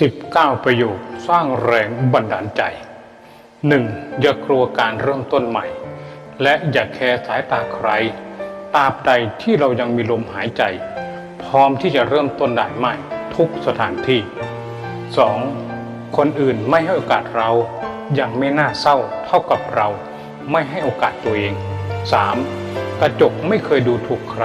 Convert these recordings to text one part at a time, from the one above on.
19 ประโยคสร้างแรงบันดาลใจ 1. อย่ากลัวการเริ่มต้นใหม่ และอย่าแคร์สายตาใครตราบใดที่เรายังมีลมหายใจ พร้อมที่จะเริ่มต้นได้ใหม่ ทุกสถานที่ 2. คนอื่นไม่ให้โอกาสเราอยังไม่น่าเศร้าเท่ากับเรา ไม่ให้โอกาสตัวเอง 3. กระจกไม่เคยดูถูกใคร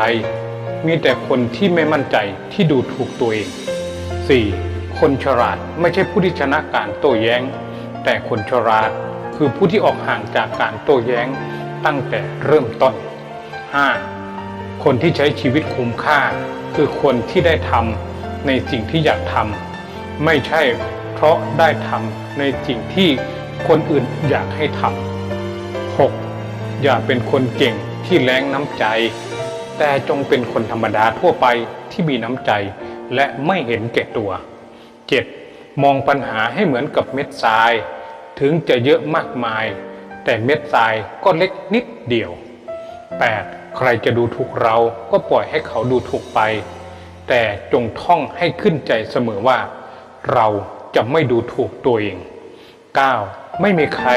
มีแต่คนที่ไม่มั่นใจที่ดูถูกตัวเอง 4. คนฉลาดไม่ใช่ผู้ที่ชนะการโต้แย้ง แต่คนฉลาดคือผู้ที่ออกห่างจากการโต้แย้งตั้งแต่เริ่มต้น 5. คนที่ใช้ชีวิตคุ้มค่า คือคนที่ได้ทำในสิ่งที่อยากทำไม่ใช่เพราะได้ทำในสิ่งที่คนอื่นอยากให้ทำ 6. อย่าเป็นคนเก่งที่แรงน้ำใจ แต่จงเป็นคนธรรมดาทั่วไปที่มีน้ำใจและไม่เห็นแก่ตัว 7. มองปัญหาให้เหมือนกับเม็ดทราย ถึงจะเยอะมากมาย แต่เม็ดทรายก็เล็กนิดเดียว 8. ใครจะดูถูกเราก็ปล่อยให้เขาดูถูกไป แต่จงท่องให้ขึ้นใจเสมอว่า เราจะไม่ดูถูกตัวเอง 9. ไม่มีใคร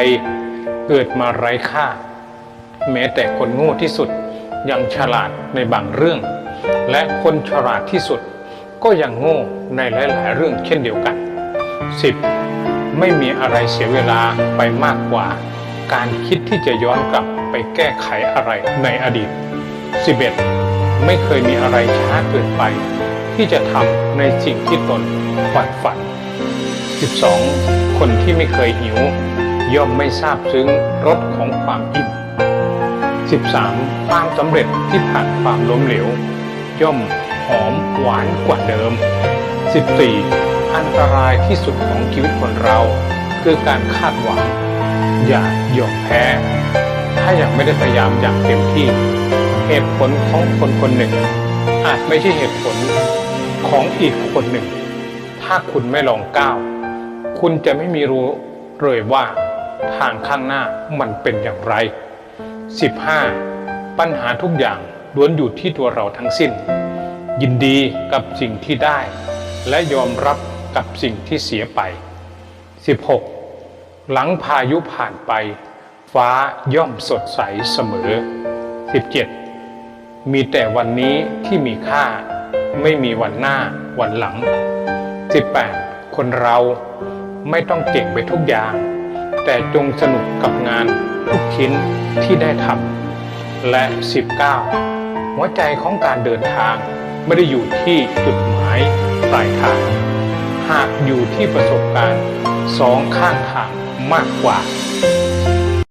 เกิดมาไร้ค่า แม้แต่คนโง่ที่สุดยังฉลาดในบางเรื่อง และคนฉลาดที่สุด ก็ยังโง่ในหลาย ๆ เรื่องเช่นเดียวกัน 10. ไม่มีอะไรเสียเวลาไปมากกว่า การคิดที่จะย้อนกลับไปแก้ไขอะไรในอดีต 11. ไม่เคยมีอะไรช้าเกินไป ที่จะทำในสิ่งที่ตนใฝ่ฝัน 12. คนที่ไม่เคยหิว ย่อมไม่ทราบซึ้งรสของความอิ่ม 13. ความสำเร็จที่ผ่านความล้มเหลว ย่อม หอมหวานกว่าเดิม 14. อันตรายที่สุดของชีวิตคนเรา คือการคาดหวัง อย่ายอมแพ้ ถ้ายังไม่ได้พยายามอย่างเต็มที่ เหตุผลของคนคนหนึ่ง อาจไม่ใช่เหตุผลของอีกคนหนึ่ง ถ้าคุณไม่ลองก้าว คุณจะไม่มีรู้เลยว่าทางข้างหน้ามันเป็นอย่างไร 15. ปัญหาทุกอย่างล้วนอยู่ที่ตัวเราทั้งสิ้น ยินดีกับสิ่งที่ได้ และยอมรับกับสิ่งที่เสียไป 16. หลังพายุผ่านไป ฟ้าย่อมสดใสเสมอ 17. มีแต่วันนี้ที่มีค่า ไม่มีวันหน้าวันหลัง 18. คนเราไม่ต้องเก่งไปทุกอย่าง แต่จงสนุกกับงานทุกชิ้นที่ได้ทำและ 19 หัวใจของการเดินทาง ไม่ได้อยู่ที่จุดหมายปลายทาง หากอยู่ที่ประสบการณ์สองข้างทางมากกว่า